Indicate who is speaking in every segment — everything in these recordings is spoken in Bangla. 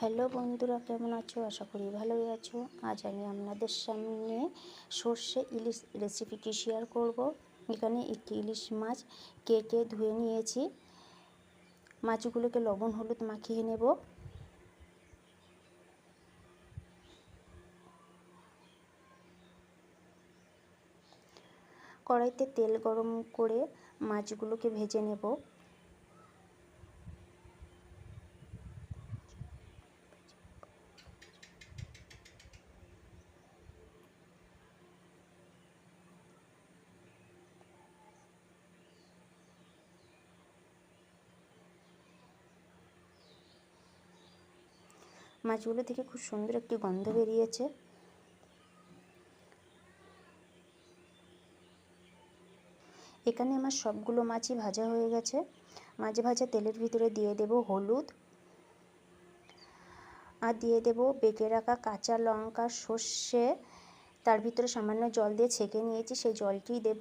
Speaker 1: হ্যালো বন্ধুরা, কেমন আছো? আশা করি ভালোই আছো। আজ আমি আপনাদের সামনে সর্ষে ইলিশ রেসিপিটি শেয়ার করব। এখানে একটি ইলিশ মাছ কেটে ধুয়ে নিয়েছি। মাছগুলোকে লবণ, হলুদ মাখিয়ে নেব। কড়াইতে তেল গরম করে মাছগুলোকে ভেজে নেব। মাছগুলো থেকে খুব সুন্দর একটি গন্ধ বেরিয়েছে। এখানে আমার সবগুলো মাছই ভাজা হয়ে গেছে। মাছ ভাজা তেলের ভিতরে দিয়ে দেব হলুদ আর দিয়ে দেব বেঁকে রাখা কাঁচা লঙ্কা, সর্ষে, তার ভিতরে সামান্য জল দিয়ে ছেঁকে নিয়েছি, সেই জলটি দেব।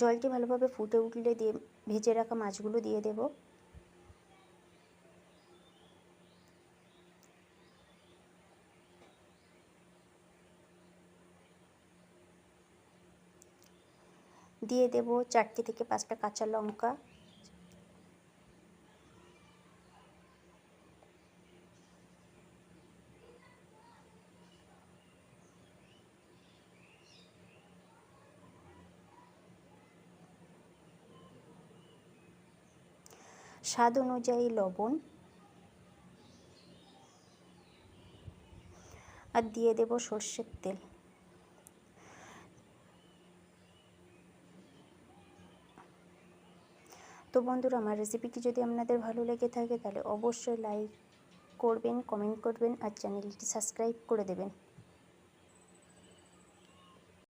Speaker 1: জলটি ভালোভাবে ফুটে উঠলে দিয়ে ভেজে রাখা মাছগুলো দিয়ে দেব। দিয়ে দেব চারটে থেকে পাঁচটা কাঁচা লঙ্কা। স্বাদ অনুযায়ী লবণ। আর দিয়ে দেব সর্ষের তেল। তো বন্ধুরা, আমার রেসিপিটি যদি আপনাদের ভালো লেগে থাকে, তাহলে অবশ্যই লাইক করবেন কমেন্ট করবেন, আর চ্যানেলটি সাবস্ক্রাইব করে দেবেন।